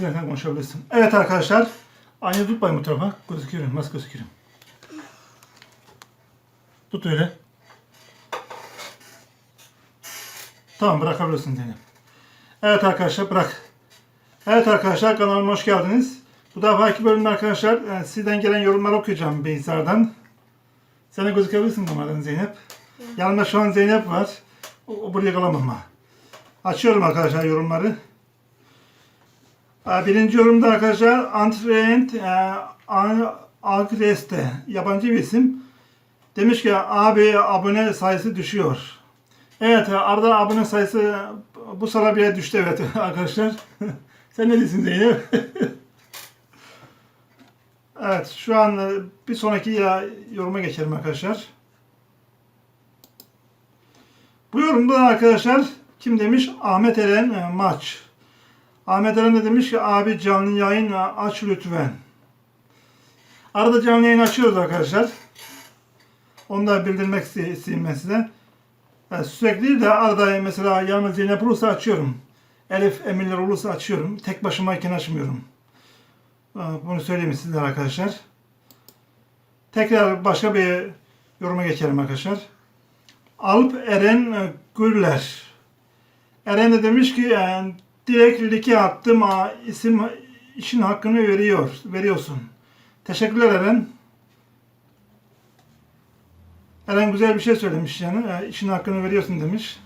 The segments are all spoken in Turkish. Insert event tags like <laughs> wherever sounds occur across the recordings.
Sen konuşabilirsin. Evet arkadaşlar. Aynı tutmayın bu tarafa. Gözüküyorum. Nasıl gözüküyorum? Tut öyle. Tamam bırakabilirsin Zeynep. Evet arkadaşlar bırak. Evet arkadaşlar kanalıma hoş geldiniz. Bu defaki bölümde arkadaşlar e, sizden gelen yorumları okuyacağım Beyza'dan. Sen de gözükebilirsin kameradan Zeynep. Yanımda şu an Zeynep var. O, o buraya kalamam ha. Açıyorum arkadaşlar yorumları. E, Birinci yorumda arkadaşlar Antrent Agreste yabancı bir isim. Demiş ki abi abone sayısı düşüyor. Evet arada abone sayısı bu sıra bile düştü evet <laughs> arkadaşlar. <laughs> Sen ne diyorsun Zeynep? <laughs> evet şu an e, bir sonraki yoruma geçelim arkadaşlar. Bu yorumda arkadaşlar kim demiş? Ahmet Eren e, maç. Ahmet Eren de demiş ki abi canlı yayın e, aç lütfen. Arada canlı yayın açıyoruz arkadaşlar. Onu da bildirmek iste- isteyeyim ben size. Yani sürekli değil de arada mesela yanıma Zeynep olursa açıyorum. Elif emirler olursa açıyorum. Tek başımayken açmıyorum. Ee, Bunu söyleyeyim sizlere arkadaşlar. Tekrar başka bir yoruma geçelim arkadaşlar. Alp Eren e, Güller. Eren de demiş ki yani, direkt like attım ha, isim işin hakkını veriyor, veriyorsun. Teşekkürler Eren. Eren güzel bir şey söylemiş yani. E, işin hakkını veriyorsun demiş.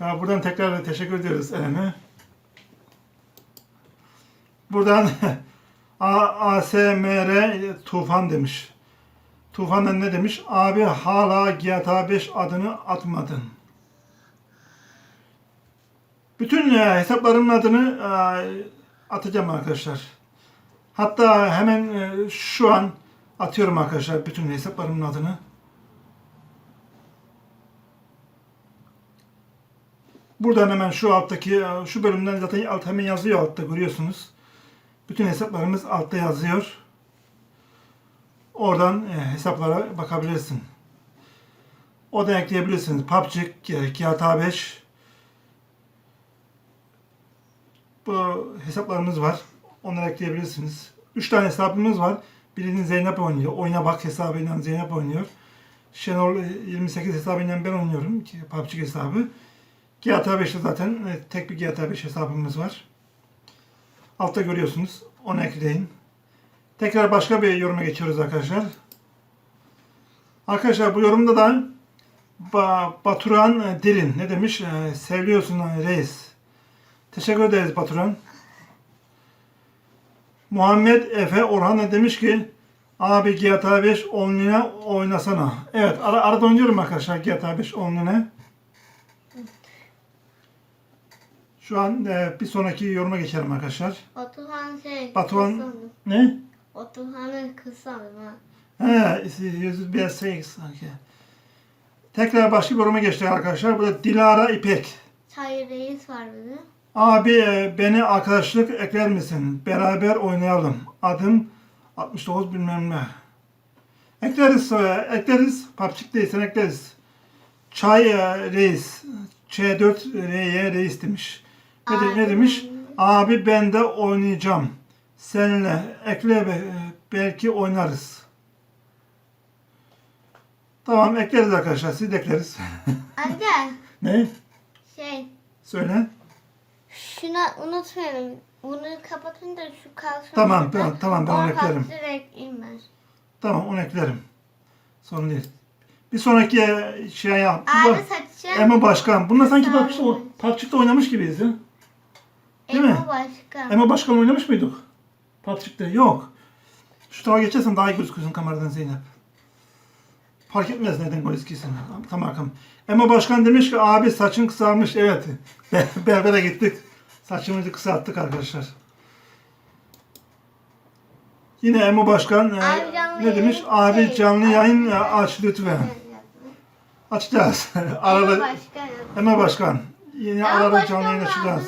Ya buradan tekrar teşekkür ediyoruz Eren'e. Buradan <laughs> ASMR Tufan demiş. Tufan'dan ne demiş? Abi hala GTA 5 adını atmadın. Bütün e, hesaplarımın adını e, atacağım arkadaşlar. Hatta hemen e, şu an atıyorum arkadaşlar bütün hesaplarımın adını. Buradan hemen şu alttaki şu bölümden zaten alt hemen yazıyor altta görüyorsunuz. Bütün hesaplarımız altta yazıyor. Oradan e, hesaplara bakabilirsin. O da ekleyebilirsiniz. PUBG, e, GTA 5 bu hesaplarımız var. Onları ekleyebilirsiniz. 3 tane hesabımız var. Birinin Zeynep oynuyor. Oyna bak hesabıyla Zeynep oynuyor. Şenol e, 28 hesabıyla ben oynuyorum. PUBG hesabı. GTA 5'te zaten tek bir GTA 5 hesabımız var. Altta görüyorsunuz. Onu ekleyin. Tekrar başka bir yoruma geçiyoruz arkadaşlar. Arkadaşlar bu yorumda da ba Baturan Dilin ne demiş? E, Seviliyorsun e, reis. Teşekkür ederiz Baturan. Muhammed Efe Orhan da demiş ki abi GTA 5 online'e oynasana. Evet ara, arada oynuyorum arkadaşlar GTA 5 online'e. Şu an e, bir sonraki yoruma geçelim arkadaşlar. Batuhan şey. Batuhan- kısa mı? Ne? Batuhan'ın kısa mı? He, yüzü biraz şey sanki. Tekrar başka bir yoruma geçtik arkadaşlar. Bu da Dilara İpek. Çay reis var bir de. Abi e, beni arkadaşlık ekler misin? Beraber oynayalım. Adım 69 bilmem ne. Ekleriz, e, ekleriz. Papçık değilsen ekleriz. Çay e, reis. Ç4R'ye reis demiş. Ne, de- ne demiş? Abi ben de oynayacağım. Seninle ekle be- belki oynarız. Tamam ekleriz arkadaşlar. Siz de ekleriz. Anne <laughs> ne? şey Söyle. Şunu unutmayalım. Bunu kapatınca şu kalsın. Tamam, tamam, tamam, ben onu eklerim. Tamam onu eklerim. Sorun değil. Bir sonraki e, şey yap. Abi saçacağım. Emo Başkan. Bununla sanki Sağ PUBG'de, oynamış gibiyiz ya. değil mi? Emo başka. Emo Başkan oynamış mıydık? PUBG'de. Yok. Şu tarafa geçersen daha iyi gözüküyorsun kameradan Zeynep. Fark etmez neden gözüküyorsun. Tamam. Emo Başkan demiş ki abi saçın kısalmış. Evet. Be- <laughs> Berbere gittik. Saçımızı kısalttık arkadaşlar. Yine Emo Başkan e, ne demiş? Abi şey, canlı yayın aç lütfen. Açacağız. <laughs> Arada. Emo Başkan. Yine Emo arada canlı yayın açacağız.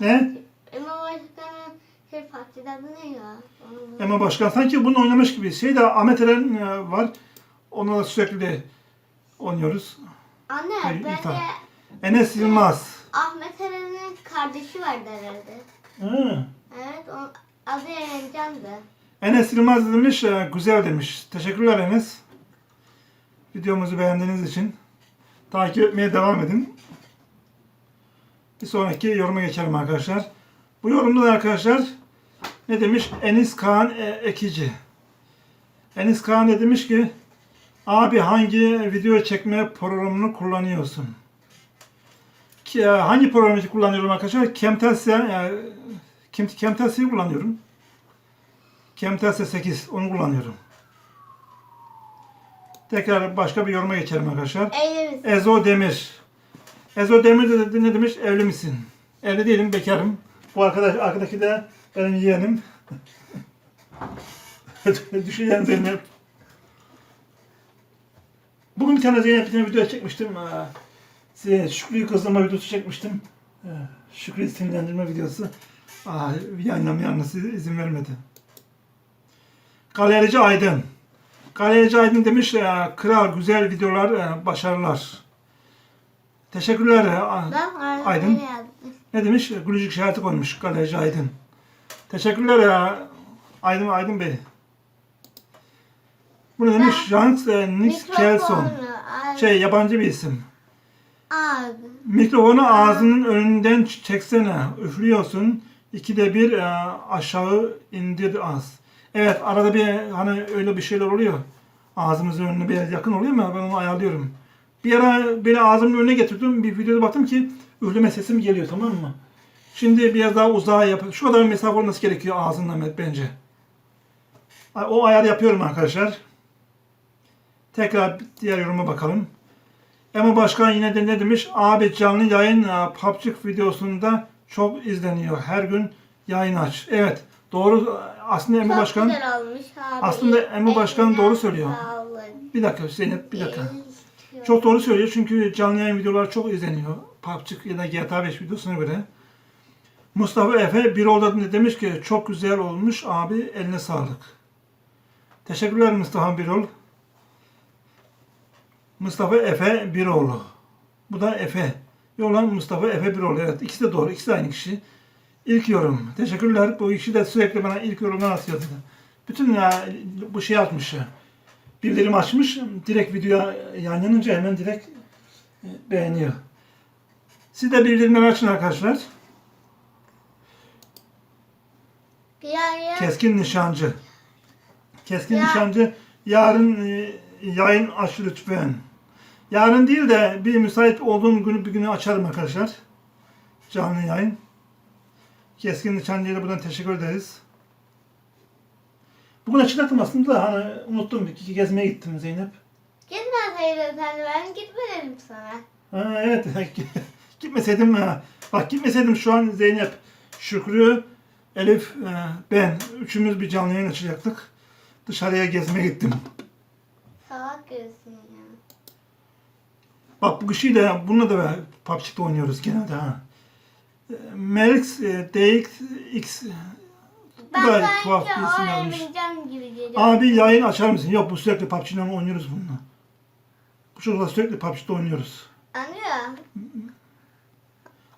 ne? Emo başkanın şey partide adı ne ya? Emo Başkan sanki bunu oynamış gibi. Şey de Ahmet Eren e, var. Onunla sürekli de oynuyoruz. Anne Hayır, ben de Enes Yılmaz. Ahmet Eren'in kardeşi vardı herhalde. Hı. Evet, onun adı Erencan'dı. Enes Yılmaz demiş, e, güzel demiş. Teşekkürler Enes. Videomuzu beğendiğiniz için. Takip etmeye devam edin. Bir sonraki yoruma geçelim arkadaşlar. Bu yorumda da arkadaşlar ne demiş? Enis Kaan e, Ekici. Enis Kaan de demiş ki abi hangi video çekme programını kullanıyorsun? E, hangi programı kullanıyorum arkadaşlar? Camtasia, e, Cam- Camtasia'yı kullanıyorum. Camtasia 8 onu kullanıyorum. Tekrar başka bir yoruma geçelim arkadaşlar. Evli misin? Ezo Demir. Ezo Demir de dedi, ne demiş? Evli misin? Evli değilim, bekarım. Bu arkadaş, arkadaki de benim yeğenim. <laughs> Düşünen Zeynep. Bugün bir tane Zeynep bir tane video çekmiştim. Ee, size Şükrü'yü kızdırma videosu çekmiştim. Ee, Şükrü'yü sinirlendirme videosu. Aa, yayınlamaya annesi izin vermedi. Galerici Aydın. Galerici Aydın demiş, e, kral güzel videolar, e, başarılar. Teşekkürler. e, Aydın. ne demiş? Gülücük işareti koymuş Galerici Aydın. Teşekkürler ya Aydın Aydın Bey. Bu ne demiş? Jean e, Nix Kelson. Şey yabancı bir isim. Al. Mikrofonu ağzının önünden çeksene. Üflüyorsun. İkide bir e, aşağı indir az. Evet arada bir hani öyle bir şeyler oluyor. Ağzımızın önüne biraz yakın oluyor ama ben onu ayarlıyorum. Bir ara beni ağzımın önüne getirdim. Bir videoda baktım ki üfleme sesim geliyor tamam mı? Şimdi biraz daha uzağa yap. Şu kadar mesafe olması gerekiyor ağzından bence. O ayar yapıyorum arkadaşlar. Tekrar diğer yoruma bakalım. Ama Başkan yine de ne demiş? Abi canlı yayın e, PUBG videosunda çok izleniyor. Her gün yayın aç. Evet. Doğru. Aslında Emi Çok Başkan. Aslında Emre Başkan doğru söylüyor. bir dakika Zeynep bir dakika. Çok doğru söylüyor çünkü canlı yayın videoları çok izleniyor. PUBG ya da GTA 5 videosuna göre. Mustafa Efe bir oldu ne demiş ki çok güzel olmuş abi eline sağlık. Teşekkürler Mustafa Birol. Mustafa Efe Biroğlu. Bu da Efe. Yolan Mustafa Efe Biroğlu. Evet ikisi de doğru. İkisi de aynı kişi. İlk yorum. Teşekkürler. Bu kişi de sürekli bana ilk yorumlar atıyor. Bütün ya, bu şey atmış. Bildirim açmış. Direkt videoya yayınlanınca hemen direkt e, beğeniyor. Siz de bildirimleri açın arkadaşlar. Keskin nişancı. Keskin Ya. nişancı yarın e, yayın aç lütfen. Yarın değil de bir müsait olduğum günü bir günü açarım arkadaşlar. Canlı yayın. Keskin nişancıya da buradan teşekkür ederiz. Bugün açıklattım aslında da hani unuttum. İki gezmeye gittim Zeynep. Gitmeseydin sen de ben gitme dedim sana. Ha, evet. <laughs> gitmeseydim ha. Bak gitmeseydim şu an Zeynep, Şükrü, Elif, e, ben üçümüz bir canlı yayın açacaktık. Dışarıya gezmeye gittim. Salak görsün ya. Bak bu kişiyi de bununla da PUBG'de oynuyoruz genelde ha. Merix e, DX Ben da sanki tuhaf bir isim yazmış. Abi yayın açar mısın? Yok bu sürekli PUBG'den oynuyoruz bununla. Bu çocukla sürekli PUBG'de oynuyoruz. Anlıyor.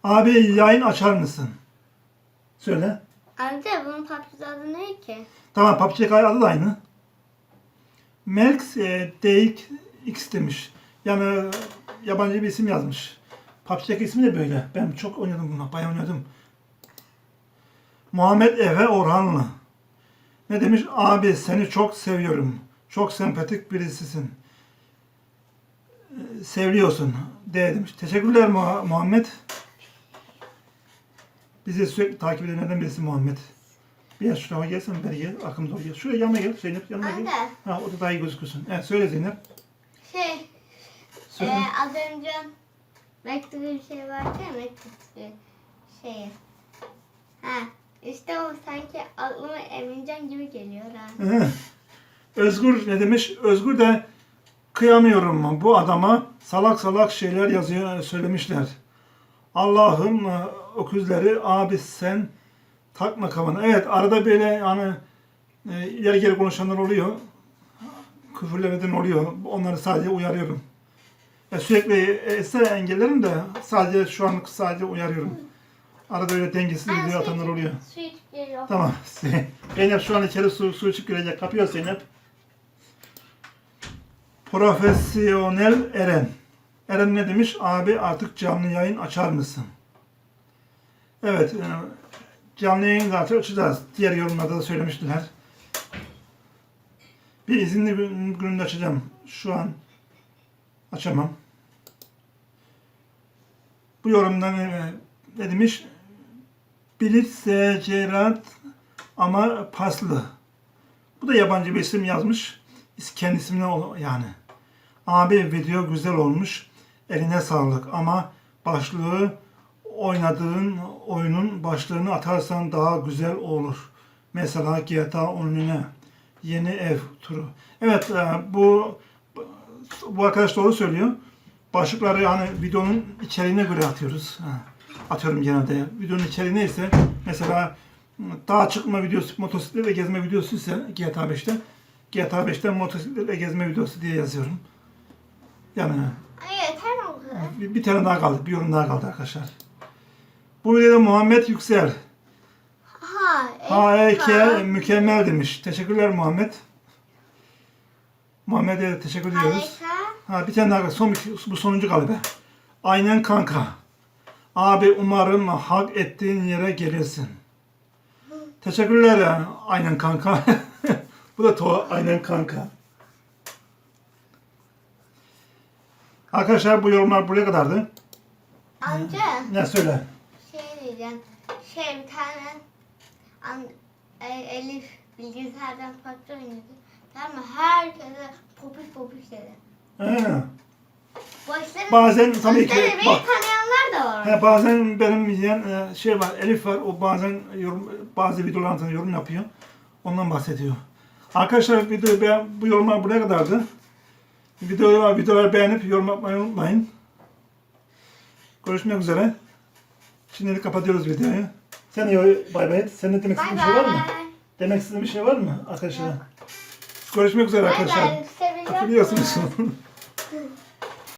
Abi yayın açar mısın? Söyle. Amca bunun papçı adı ne ki? Tamam PUBG adı da aynı. Merx e, DX demiş. Yani yabancı bir isim yazmış. PUBG'deki ismi de böyle. Ben çok oynadım buna. Bayağı oynadım. Muhammed Efe Orhanlı. Ne demiş? Abi seni çok seviyorum. Çok sempatik birisisin. E, Seviliyorsun. De demiş. Teşekkürler Muha- Muhammed. Bizi sürekli takip edenlerden birisi Muhammed. Biraz şuraya gelsen beri gel. Akım doğru gel. Şuraya yanına gel. Zeynep yanına gel. Anne. Ha o da daha iyi gözükürsün. Evet söyle Zeynep. Şey, Söyle. e, az önce mektubu bir şey vardı ya mektup bir şey. Ha, işte o sanki aklıma Emircan gibi geliyor ha. Özgür ne demiş? Özgür de kıyamıyorum bu adama salak salak şeyler yazıyor söylemişler. Allah'ım e, öküzleri abi sen takma kafana. Evet arada böyle hani e, ileri geri konuşanlar oluyor. Küfürler eden oluyor. Onları sadece uyarıyorum. Ya sürekli etse engellerim de sadece şu anlık sadece uyarıyorum. Arada öyle dengesiz Aa, video atanlar oluyor. Su içip geliyor. Tamam. <laughs> Zeynep şu an içeri su, su içip girecek. Kapıyor Zeynep. Profesyonel Eren. Eren ne demiş? Abi artık canlı yayın açar mısın? Evet. e, Canlı yayın zaten açacağız. Diğer yorumlarda da söylemiştiler. Bir izinli gün- gününde açacağım. Şu an açamam. Bu yorumdan e, ne demiş? Bilir Secerat ama paslı. Bu da yabancı bir isim yazmış. İs- Kendi ismine ol- yani. Abi video güzel olmuş. Eline sağlık ama başlığı oynadığın oyunun başlığını atarsan daha güzel olur. Mesela GTA önüne yeni ev turu. Evet e, bu bu arkadaş doğru söylüyor. Başlıkları yani videonun içeriğine göre atıyoruz. Ha, Atıyorum genelde. Videonun içeriği neyse mesela dağ çıkma videosu, motosikletle gezme videosu ise GTA 5'te GTA 5'te motosikletle gezme videosu diye yazıyorum. Yani kadar? bir, bir tane daha kaldı. Bir yorum daha kaldı arkadaşlar. Bu videoda Muhammed Yüksel. Ha. Eka. mükemmel demiş. Teşekkürler Muhammed. Muhammed'e de teşekkür ediyoruz. Ha bir tane daha son bu sonuncu galiba. Aynen kanka. Abi umarım hak ettiğin yere gelirsin. Teşekkürler ya. Aynen kanka. <laughs> bu da to aynen kanka. Arkadaşlar bu yorumlar buraya kadardı. Amca Ne söyle? şey diyeceğim. Şey bir tane an, e, Elif bilgisayardan farklı oynuyordu. Tamam mı? Herkese popiş popiş dedi. He. Başları, Bazen tabii ki beni bak. tanıyanlar da var. He, bazen benim yiyen e, şey var, Elif var. O bazen yorum, bazı videolarında yorum yapıyor. Ondan bahsediyor. Arkadaşlar videoyu beğen, bu yorumlar buraya kadardı. Videoyu, videoları beğenip yorum yapmayı unutmayın. Görüşmek üzere. Şimdilik kapatıyoruz videoyu. Sen iyi bay bay. et. Sen de demek Bay istediğin bir şey var mı? bay. Demek istediğin bir şey var mı arkadaşlar? Yok. Görüşmek üzere arkadaşlar. Biliyorsunuz. <laughs>